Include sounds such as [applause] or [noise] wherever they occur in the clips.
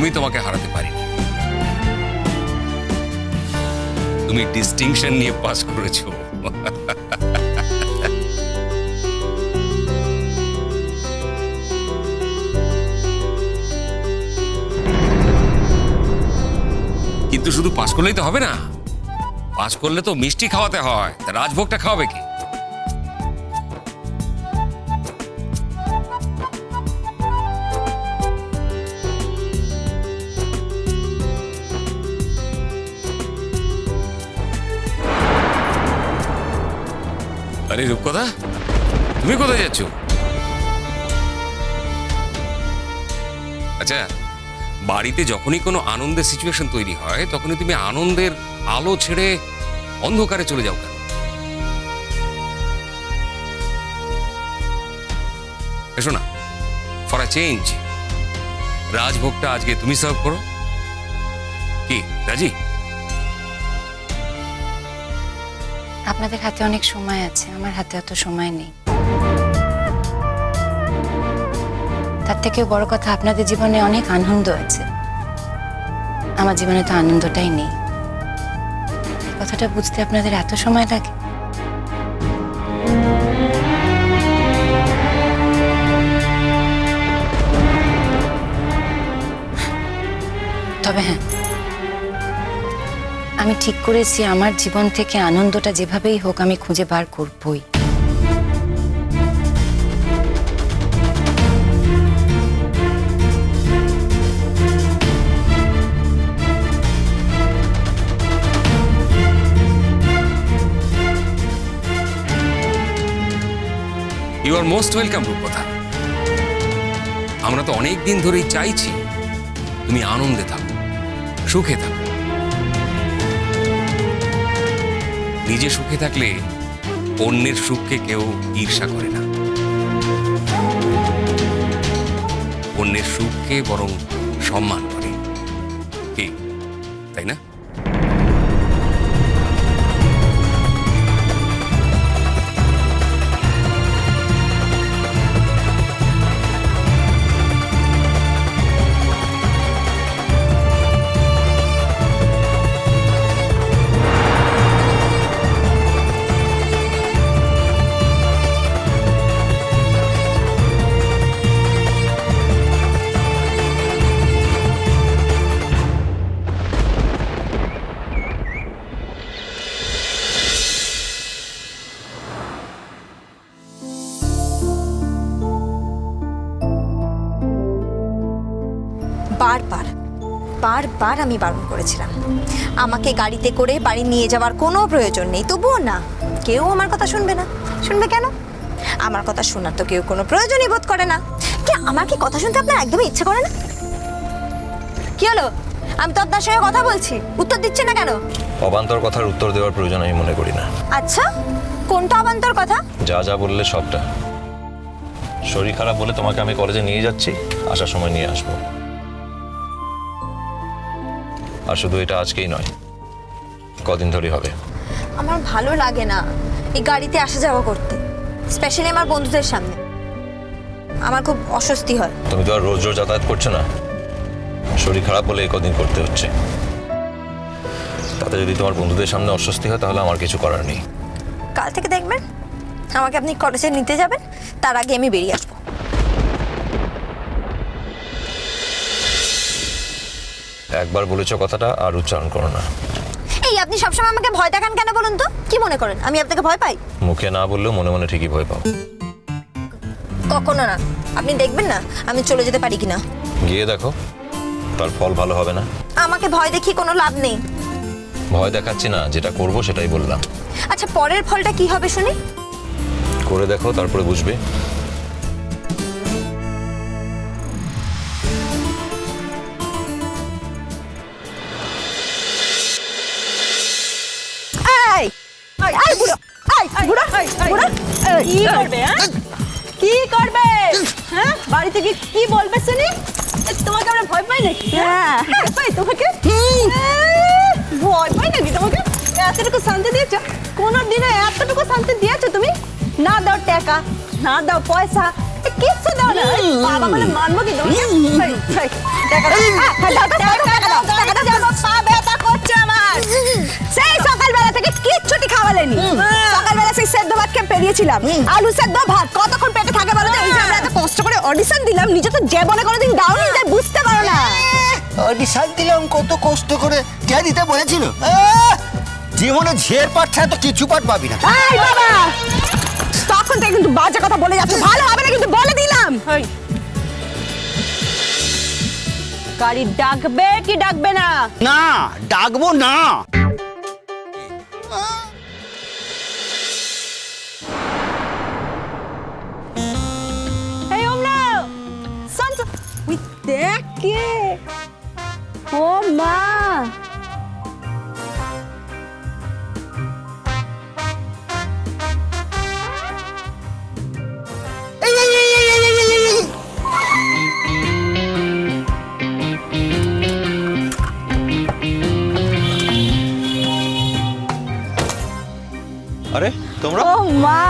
আমি তোমাকে হারাতে পারিনি। তুমি ডিস্টিংশন নিয়ে পাস করেছ। কিন্তু শুধু পাস করলেই তো হবে না। পাস করলে তো মিষ্টি খাওয়াতে হয়। রাজভোগটা খাওয়াবে কি? আরে রূপকথা তুমি কোথায় যাচ্ছ? আচ্ছা বাড়িতে যখনই কোনো আনন্দের সিচুয়েশন তৈরি হয়, তখনই তুমি আনন্দের আলো ছেড়ে অন্ধকারে চলে যাও কেন? এসো না ফর আ চেঞ্জ রাজভোগটা আজকে তুমি সার্ভ করো। কি, রাজি? আপনাদের হাতে অনেক সময় আছে, আমার হাতে অত সময় নেই। তার থেকেও বড় কথা, আপনাদের জীবনে অনেক আনন্দ আছে। আমার জীবনে তো আনন্দটাই নেই। কথাটা বুঝতে আপনাদের এত সময় লাগে? তবে হ্যাঁ আমি ঠিক করেছি, আমার জীবন থেকে আনন্দটা যেভাবেই হোক আমি খুঁজে বার করবই। ইউ আর মোস্ট ওয়েলকাম রূপকথা আমরা তো অনেক দিন ধরেই চাইছি তুমি আনন্দে থাকো, সুখে থাকো। নিজে সুখে থাকলে অন্যের সুখকে কেউ ঈর্ষা করে না। অন্যের সুখকে বরং সম্মান করে। কি? তাই না? বারবার আমি বারণ করেছিলাম। আমাকে গাড়িতে করে বাড়ি নিয়ে যাওয়ার কোনো প্রয়োজন নেই তবুও না। কেউ আমার কথা শুনবে না। শুনবে কেন? আমার কথা শোনার তো কেউ কোনো প্রয়োজনই বোধ করে না। কি আমার কি কথা শুনতে আপনার একদমই ইচ্ছে করে না? কি হলো? আমি তো আপনার সঙ্গে কথা বলছি। উত্তর দিচ্ছে না কেন? অবান্তর কথার উত্তর দেওয়ার প্রয়োজন আমি মনে করি না। আচ্ছা কোনটা অবান্তর কথা? যা যা বললে সবটা। শরীর খারাপ বলে তোমাকে আমি কলেজে নিয়ে যাচ্ছি আসার সময় নিয়ে আসব। আর শুধু এটা আজকেই নয়। কদিন ধরেই হবে। আমার ভালো লাগে না এই গাড়িতে আসা যাওয়া করতে স্পেশালি আমার বন্ধুদের সামনে। আমার খুব অস্বস্তি হয়। তুমি তো আর রোজ রোজ যাতায়াত করছ না। শরীর খারাপ বলে এই কদিন করতে হচ্ছে। তাতে যদি তোমার বন্ধুদের সামনে অস্বস্তি হয় তাহলে আমার কিছু করার নেই। কাল থেকে দেখবেন আমাকে আপনি কলেজে নিতে যাবেন তার আগে আমি বেরিয়ে আসব। একবার বলেছ কথাটা আর উচ্চারণ করো না। এই আপনি সবসময় আমাকে ভয় দেখান কেন বলুন তো? কি মনে করেন? আমি আপনাকে ভয় পাই? মুখে না বললেও মনে মনে ঠিকই ভয় পাও। কখনো না। আপনি দেখবেন না আমি চলে যেতে পারি কিনা। গিয়ে দেখো তার ফল ভালো হবে না। আমাকে ভয় দেখিয়ে কোনো লাভ নেই। ভয় দেখাচ্ছি না যেটা করব সেটাই বললাম। আচ্ছা পরের ফলটা কি হবে শুনি? করে দেখো তারপরে বুঝবে। বুড়ো বুড়ো কি করবে হ্যাঁ? কি করবে? হ্যাঁ? বাড়ি থেকে কি বলবে শুনি? তোমাকে আমরা ভয় পাই নাকি? হ্যাঁ। পাই তোমাকে? ভয় পাই নাকি তোমাকে? এতটুকু শান্তি দিয়েছ? কোনো দিনে এতটুকু শান্তি দিয়েছ তুমি? না দাও টাকা না দাও পয়সা কিচ্ছু দাও না। বাবা বলে মানবো কি এই, টাকা দাও। হ্যাঁ, হ্যাঁ, টাকা টাকা দাও, দাও, খেয়ে পেরিয়েছিলাম। আলু সেদ্ধ ভাত। কতক্ষণ পেটে থাকে বলো এই যে আমরা এত কষ্ট করে অডিশন দিলাম নিজে তো জীবনে কোনোদিন দাওনি তাই বুঝতে পারো না। অডিশন দিলাম কত কষ্ট করে। কে দিতে বলেছিল! জীবনে ঝের পাট ছাড়া তো কিছু পাট পাবি না। বাবা! তখন থেকে কিন্তু বাজে কথা বলে যাচ্ছে ভালো হবে না কিন্তু বলে দিলাম। গাড়ি ডাকবে কি ডাকবে না? না ডাকবো না। দেখ কে ও মা এই, এই, এই, এই, এই, এই, এই, এই। আরে তোমরা ও মা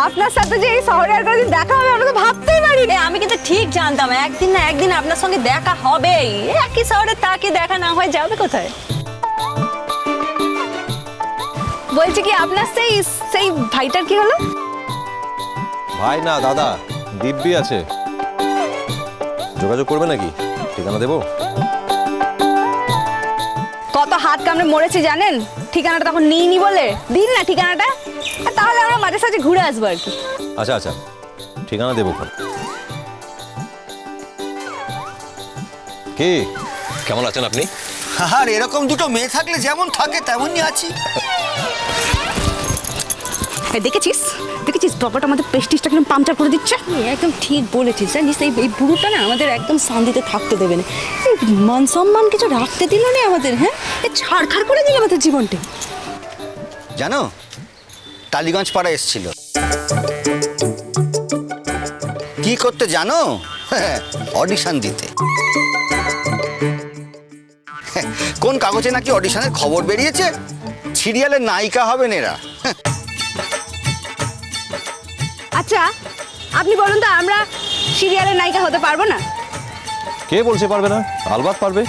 আপনার সাথে যে এই শহরে আর কোনোদিন দেখা হবে আমরা তো ভাবতেই পারি আমি কিন্তু ঠিক জানতাম একদিন না একদিন আপনার সঙ্গে দেখা হবেই। একই শহরে তাকে দেখা না হয় যাবে কোথায়? বলছি কি আপনার সেই সেই ভাইটার কি হলো? ভাই না দাদা দিব্যি আছে। যোগাযোগ করবে নাকি? ঠিকানা দেবো? কত হাত কামড়ে মরেছি জানেন? ঠিকানাটা তখন নিইনি বলে। দিন না ঠিকানাটা। তাহলে আমরা মাঝে সাঝে ঘুরে আসব আর কি। আচ্ছা আচ্ছা। ঠিকানা দেবো ফোন কে? কেমন আছেন আপনি? আর এরকম দুটো মেয়ে থাকলে যেমন থাকে তেমনই আছি। এই দেখেছিস? দেখেছিস? বাবাটা আমাদের পেস্টিসটা কীরকম পাংচার করে দিচ্ছে? একদম ঠিক বলেছিস জানিস এই এই বুড়োটা না আমাদের একদম শান্তিতে থাকতে দেবে না। এই মান সম্মান কিছু রাখতে দিল না আমাদের হ্যাঁ? এ ছাড়খাড় করে দিল আমাদের জীবনটা। জানো টালিগঞ্জ পাড়া এসছিল। কি করতে জানো? [laughs] অডিশন দিতে। কোন কাগজে নাকি অডিশনের খবর বেরিয়েছে? সিরিয়ালের নায়িকা হবেন এরা। আচ্ছা আপনি বলুন তো আমরা সিরিয়ালের নায়িকা হতে পারব না? কে বলছে পারবে না? আলবাত পারবে।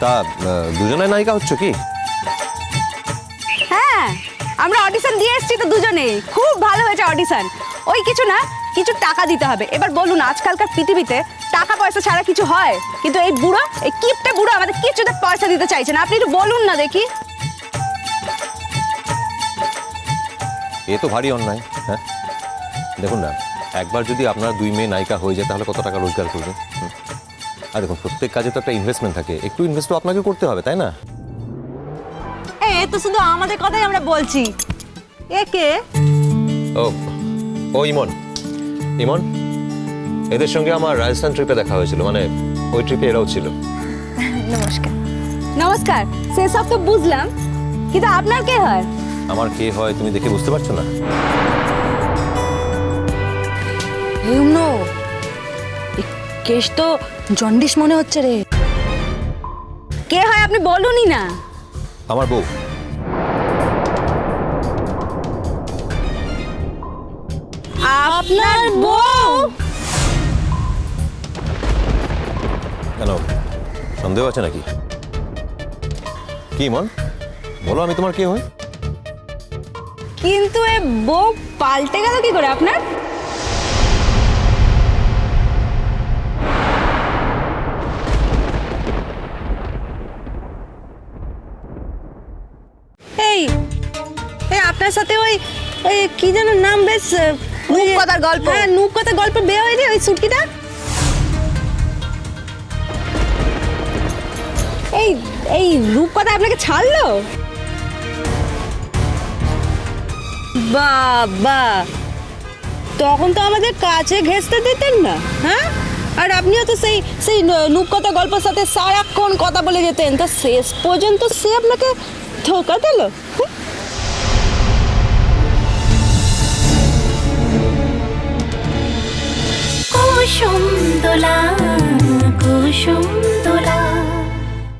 তা দুজনে নায়িকা হচ্ছ কি? হ্যাঁ আমরা অডিশন দিয়ে এসেছি তো দুজনেই খুব ভালো হয়েছে অডিশন। ওই কিছু না কিছু টাকা দিতে হবে। এবার বলুন আজকালকার পৃথিবীতে টাকা পয়সা ছাড়া কিছু হয়? কিন্তু এই বুড়ো এই কিপটা বুড়ো আমাদের কিছুতে পয়সা দিতে চাইছে না। আপনি একটু বলুন না দেখি। এ তো ভারী অন্যায় হ্যাঁ? দেখুন না একবার যদি আপনার দুই মেয়ে নায়িকা হয়ে যায় তাহলে কত টাকা রোজগার করবে? আর দেখুন প্রত্যেক কাজে তো একটা ইনভেস্টমেন্ট থাকে। একটু ইনভেস্ট তো আপনাকে করতে হবে তাই না? এ তো শুধু আমাদের কথাই আমরা বলছি। এ কে? ও ও ইমন। ইমন? এদের সঙ্গে আমার রাজস্থান ট্রিপে দেখা হয়েছিল মানে ওই ট্রিপে এরাও ছিল। নমস্কার। নমস্কার সেসব তো বুঝলাম কিন্তু আপনার কে হয়? আমার কে হয় তুমি দেখে বুঝতে পারছ না? হেমনো কেস তো জন্ডিস মনে হচ্ছে রে। কে হয় আপনি বলুনই না। আমার বউ। আপনার বউ? সন্দেহ আছে নাকি? কি ইমন বলো আমি তোমার কে হই? কিন্তু এ বউ পাল্টে গেল কি করে আপনার? এই এই আপনার সাথে ওই ওই কি যেন নাম বেশ আহ, ওই যে- রূপকথার গল্প। হ্যাঁ নূপকথার গল্প বের হয়নি ওই সুটকিটা এই রূপকথা আপনাকে ছাড়লো বাবা, তখন তো আমাদের কাছে ঘেঁচতে দিতেন না হ্যাঁ আর আপনিও তো সেই সেই নূপকথা গল্পের সাথে সারাক্ষণ কথা বলে যেতেন, তা শেষ পর্যন্ত সে আপনাকে ধোকা দিল? কুসুম দোলা, কুসুম